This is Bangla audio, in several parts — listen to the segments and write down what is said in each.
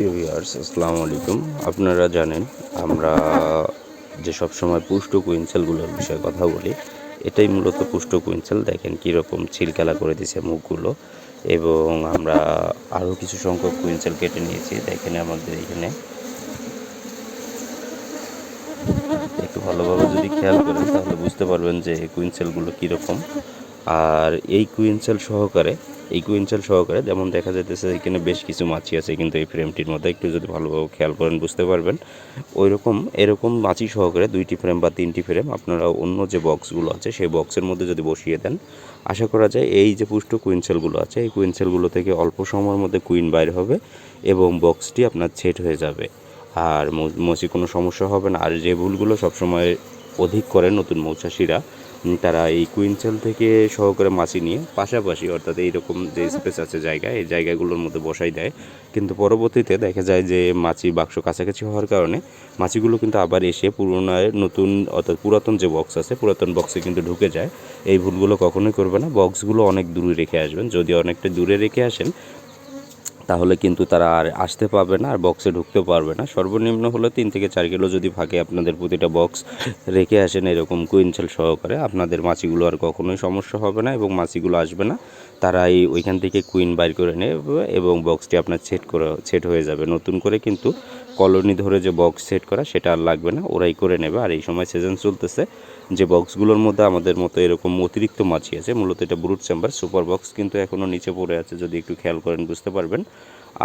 ভিউয়ার্স, আসসালামু আলাইকুম। আপনারা জানেন, আমরা যে সব সময় পুষ্ট কুইন্সেলগুলোর বিষয়ে কথা বলি, এটাই মূলত পুষ্ট কুইন্সেল দেখেন কীরকম ছিলকেলা করে দিছে মুখগুলো, এবং আমরা আরও কিছু সংখ্যক কুইন্সেল কেটে নিয়েছি। দেখেন আমাদের এখানে। একটু ভালোভাবে যদি খেয়াল করেন, তাহলে বুঝতে পারবেন যে কুইন্সেলগুলো কীরকম। আর এই কুইন্সেল সহকারে এই কুইন্সেল সহকারে, যেমন দেখা যাইতেছে এখানে বেশ কিছু মাছি আছে কিন্তু এই ফ্রেমটির মধ্যে। একটু যদি ভালোভাবে খেয়াল করেন বুঝতে পারবেন। ওই রকম এরকম মাছি সহকারে দুইটি ফ্রেম বা তিনটি ফ্রেম আপনারা অন্য যে বক্সগুলো আছে, সেই বক্সের মধ্যে যদি বসিয়ে দেন, আশা করা যায় এই যে পুষ্ট কুইন্সেলগুলো আছে, এই কুইন্সেলগুলো থেকে অল্প সময়ের মধ্যে কুইন বাইর হবে এবং বক্সটি আপনার সেট হয়ে যাবে। আর মৌচি কোনো সমস্যা হবে না। আর যে ভুলগুলো সবসময় অধিক করে নতুন মৌচাষিরা তারা এই কুইন্সেল থেকে সহকারে মাছি নিয়ে পাশাপাশি অর্থাৎ এইরকম যে স্পেস আছে জায়গা এই জায়গাগুলোর মধ্যে বসাই দেয়। কিন্তু পরবর্তীতে দেখা যায় যে মাছি বাক্স কাছাকাছি হওয়ার কারণে মাছিগুলো কিন্তু আবার এসে পুরোনায় নতুন অর্থাৎ পুরাতন যে বক্স আছে পুরাতন বক্সে কিন্তু ঢুকে যায়। এই ভুলগুলো কখনোই করবে না। বক্সগুলো অনেক দূরে রেখে আসবেন। যদি অনেকটা দূরে রেখে আসেন তাহলে কিন্তু তারা আর আসতে পারবে না, আর বক্সে ঢুকতে পারবে না। সর্বনিম্ন হলো তিন থেকে চার কিলো যদি ফাঁকে আপনাদের প্রতিটা বক্স রেখে আসেন এরকম কুইন্টাল সহকারে, আপনাদের মাছিগুলো আর কখনোই সমস্যা হবে না এবং মাছিগুলো আসবে না। তারা এই ওইখান থেকে কুইন বাইর করে নেবে এবং বক্সটি আপনার সেট করে সেট হয়ে যাবে। নতুন করে কিন্তু কলোনি ধরে যে বক্স সেট করা, সেটা আর লাগবে না, ওরাই করে নেবে। আর এই সময় সিজন চলতেছে, যে বক্সগুলোর মধ্যে আমাদের মতো এরকম অতিরিক্ত মাছি আছে, মূলত এটা ব্রুট চেম্বার সুপার বক্স কিন্তু এখনও নিচে পড়ে আছে, যদি একটু খেয়াল করেন, বুঝতে পারবেন।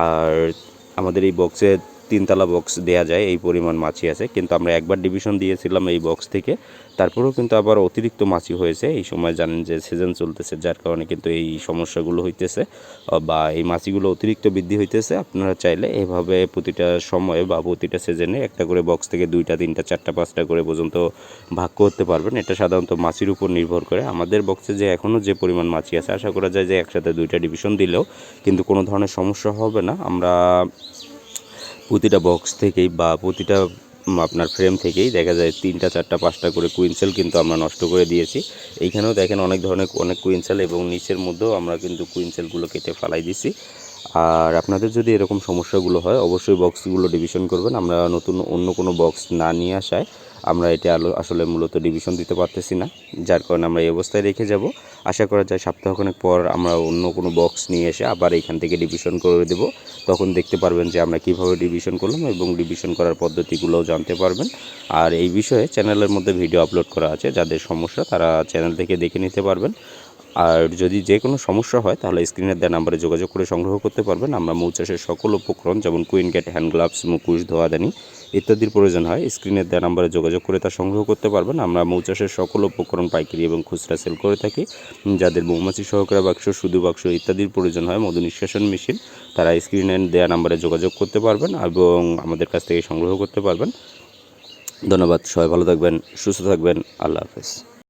আর আমাদের এই বক্সে তিনতলা বক্স দেয়া যায়, এই পরিমাণ মাছি আছে। কিন্তু আমরা একবার ডিভিশন দিয়েছিলাম এই বক্স থেকে। তারপরেও কিন্তু আবার অতিরিক্ত মাছি হয়েছে। এই সময় জানেন যে সিজন চলতেছে, যার কারণে কিন্তু এই সমস্যাগুলো হইতেছে বা এই মাছিগুলো অতিরিক্ত বৃদ্ধি হইতেছে। আপনারা চাইলে এভাবে প্রতিটা সময়ে বা প্রতিটা সিজনে একটা করে বক্স থেকে দুইটা, তিনটা, চারটা, পাঁচটা করে পর্যন্ত ভাগ করতে পারবেন। এটা সাধারণত মাছির উপর নির্ভর করে। আমাদের বক্সে যে এখনও যে পরিমাণ মাছি আছে, আশা করা যায় যে একসাথে দুইটা ডিভিশন দিলেও কিন্তু কোনো ধরনের সমস্যা হবে না। আমরা প্রতিটা বক্স থেকেই বা প্রতিটা আপনার ফ্রেম থেকেই দেখা যায় তিনটা, চারটা, পাঁচটা করে কুইন্সেল কিন্তু আমরা নষ্ট করে দিয়েছি। এইখানেও দেখেন অনেক ধরনের, অনেক কুইন্সেল এবং নিচের মধ্যেও আমরা কিন্তু কুইনসেলগুলো কেটে ফালাই দিছি। আর আপনাদের যদি এরকম সমস্যাগুলো হয়, অবশ্যই বক্সগুলো ডিভিশন করবেন। আমরা নতুন, অন্য কোনো বক্স না নিয়ে আসায় আমরা এটা আলো, আসলে মূলত ডিভিশন দিতে পারতেছি না। যার কারণে আমরা এই অবস্থায় রেখে যাব। আশা করা যায় সপ্তাহখানেক পর আমরা অন্য কোনো বক্স নিয়ে এসে আবার এখান থেকে ডিভিশন করে দেব। তখন দেখতে পারবেন যে আমরা কীভাবে ডিভিশন করলাম এবং ডিভিশন করার পদ্ধতিগুলোও জানতে পারবেন। আর এই বিষয়ে চ্যানেলের মধ্যে ভিডিও আপলোড করা আছে। যাদের সমস্যা তারা চ্যানেল থেকে দেখে নিতে পারবেন। আর যদি যে কোনো সমস্যা হয়, তাহলে স্ক্রিনের দেওয়া নাম্বারে যোগাযোগ করে সংগ্রহ করতে পারবেন। আমরা মৌচাষের সকল উপকরণ যেমন কুইন ক্যাট, হ্যান্ড গ্লাভস, মুখোশ ধোয়াদানি ইত্যাদির প্রয়োজন হয় স্ক্রিনের দেওয়া নাম্বারে যোগাযোগ করে তা সংগ্রহ করতে পারবেন। আমরা মৌচাষের সকল উপকরণ, পাইকারি এবং খুচরা সেল করে থাকি। যাদের মৌমাছি সহকারে বাক্স, শুধু বাক্স ইত্যাদির প্রয়োজন হয়, মধু নিষ্কাশন মেশিন, তারা স্ক্রিনের দেওয়া নাম্বারে যোগাযোগ করতে পারবেন এবং আমাদের কাছ থেকে সংগ্রহ করতে পারবেন। ধন্যবাদ, সবাই ভালো থাকবেন, সুস্থ থাকবেন, আল্লাহ হাফেজ।